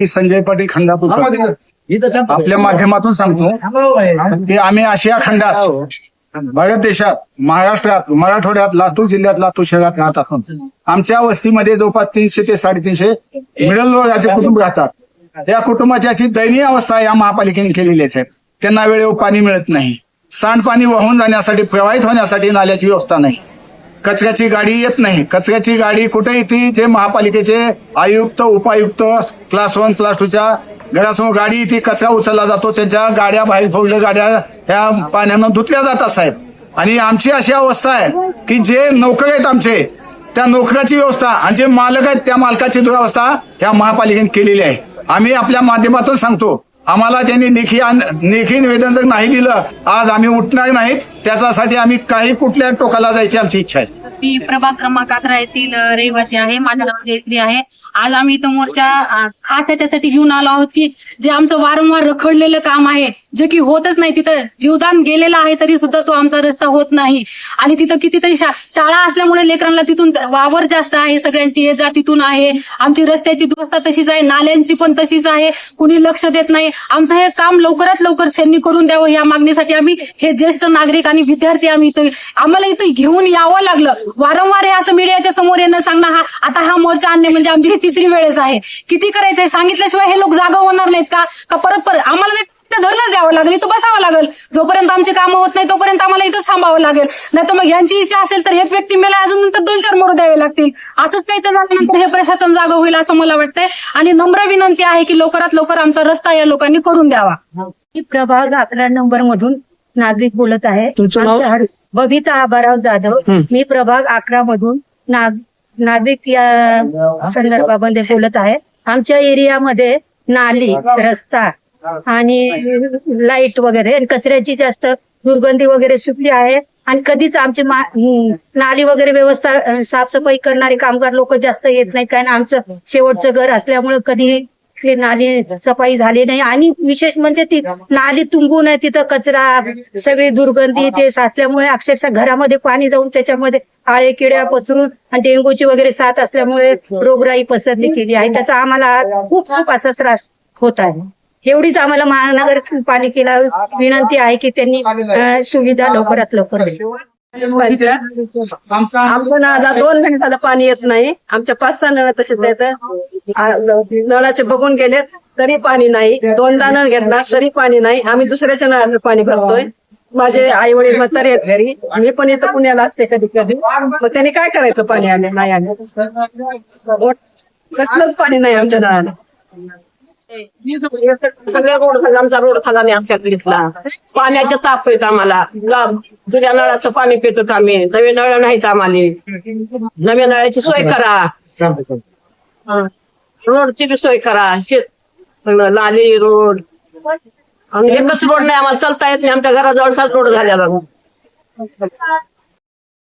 मी संजय पाटील खंडापूर आपल्या माध्यमातून सांगतो. की आम्ही आशिया खंडात भारत देशात महाराष्ट्रात मराठवाड्यात लातूर जिल्ह्यात लातूर शहरात राहत असून आमच्या वस्तीमध्ये जवळपास तीनशे ते साडेतीनशे मिडल वर्गाचे कुटुंब राहतात. या कुटुंबाची अशी दयनीय अवस्था या महापालिकेने केलेली आहे त्यांना वेळेवर पाणी मिळत नाही. सांडपाणी वाहून जाण्यासाठी प्रवाहित होण्यासाठी नाल्याची व्यवस्था नाही. कचऱ्याची गाडी येत नाही. कचऱ्याची गाडी कुठे येते जे महापालिकेचे आयुक्त उपायुक्त क्लास वन क्लास टूच्या घरासमोर गाडी येते कचरा उचलला जातो. त्यांच्या गाड्या बाहेर फोडल्या गाड्या ह्या पाण्यानं धुतल्या जातात साहेब. आणि आमची अशी अवस्था आहे की जे नोकर आहेत आमचे त्या नोकराची व्यवस्था आणि जे मालक आहेत त्या मालकाची दुरावस्था ह्या महापालिकेने केलेली आहे. आम्ही आपल्या माध्यमातून सांगतो आम्हाला त्यांनी लेखी लेखी निवेदन जर नाही दिलं आज आम्ही उठणार नाहीत. त्याच्यासाठी आम्ही काही कुठल्या टोकाला जायची आमची इच्छा आहे. मी प्रभाग क्रमांक अकरा येथील अ, रहिवासी आहे. माझ्या नाव जयश्री आहे. आज आम्ही इथं मोर्चा अ, खास याच्यासाठी घेऊन आलो आहोत की जे आमचं वारंवार रखडलेलं काम आहे जे की होतच नाही तिथं जीवदान गेलेलं आहे तरी सुद्धा तो आमचा रस्ता होत नाही. आणि तिथं कितीतरी शा- शाळा असल्यामुळे लेकरांना तिथून वावर जास्त आहे सगळ्यांची ये जा तिथून आहे. आमची रस्त्याची दुवस्था तशीच आहे नाल्यांची पण तशीच आहे कुणी लक्ष देत नाही. आमचं हे काम लवकरात लवकर त्यांनी करून द्यावं या मागणीसाठी आम्ही हे ज्येष्ठ नागरिक आणि विद्यार्थी आम्ही इथं आम्हाला इथं घेऊन यावं लागलं. वारंवार हे असं मीडियाच्या समोर येणं सांगणं हा आता हा मोर्चा आणणे म्हणजे आमची ही तिसरी वेळेस आहे. किती करायचं आहे सांगितल्याशिवाय हे लोक जागा होणार नाहीत का? का परत परत आम्हाला ते धरणच द्यावं लागेल इथं बसावं लागेल. जोपर्यंत आमचे काम होत नाही तोपर्यंत आम्हाला इथंच थांबावं लागेल. नाही तर मग यांची इच्छा असेल तर एक व्यक्ती मेला अजून नंतर दोन चार मोर द्यावे लागतील. असंच काही तर झाल्यानंतर हे प्रशासन जागा होईल असं मला वाटतंय. आणि नम्र विनंती आहे की लवकरात लवकर आमचा रस्ता या लोकांनी करून द्यावा. प्रभाग अकरा नंबर मधून नागरिक बोलत आहे. तुमचं नाव? आमच्या हड- बबिता आबाराव जाधव. हं. मी प्रभाग अकरा मधून नाग नागरिक या संदर्भामध्ये बोलत आहे. आमच्या एरियामध्ये नाली रस्ता आणि लाइट वगैरे आणि कचऱ्याची जास्त दुर्गंधी वगैरे सुटली आहे. आणि कधीच आमची मा- हं, नाली वगैरे व्यवस्था अं, साफसफाई करणारे कामगार लोक जास्त येत नाहीत. कारण आमचं शेवटचं घर असल्यामुळे कधी ती नाली सफाई झाली नाही. आणि विशेष म्हणजे ती नाली तुंबून आहे तिथं कचरा सगळी दुर्गंधी ते साचल्यामुळे अक्षरशः घरामध्ये पाणी जाऊन त्याच्यामध्ये आळे किड्या पसरून आणि डेंग्यूची वगैरे साथ असल्यामुळे रोगराई पसरली केली आहे. त्याचा आम्हाला खूप खूप असा त्रास होत आहे. एवढीच आम्हाला महानगर पालिकेला विनंती आहे की त्यांनी सुविधा लवकरात लवकर नळाला दोन महिने झालं पाणी येत नाही. आमच्या पाच सहा नळ तसेच आहेत. नळाचे बघून गेले तरी पाणी नाही. दोनदा नळ घेतला तरी पाणी नाही. आम्ही दुसऱ्याच्या नळाचं पाणी भरतोय. माझे आई वडील म्हातारे आहेत घरी. मी पण इथं पुण्याला असते कधी कधी मग त्यांनी काय करायचं पाणी आले नाही आले कसलंच पाणी नाही आमच्या नळाला. सगळ्या रोड आमचा रोड खालाने आमच्याकडे घेतला. पाण्याचे ताप आहेत आम्हाला. जुन्या नळाचं पाणी पितात आम्ही. नवे नळ नाहीत आम्हाला. नव्या नळाची सोय करा. रोडची बी सोय करा. शेत लाली रोड. आणि एकच रोड नाही आम्हाला चालता येत नाही. आमच्या घराजवळचाच रोड झालेला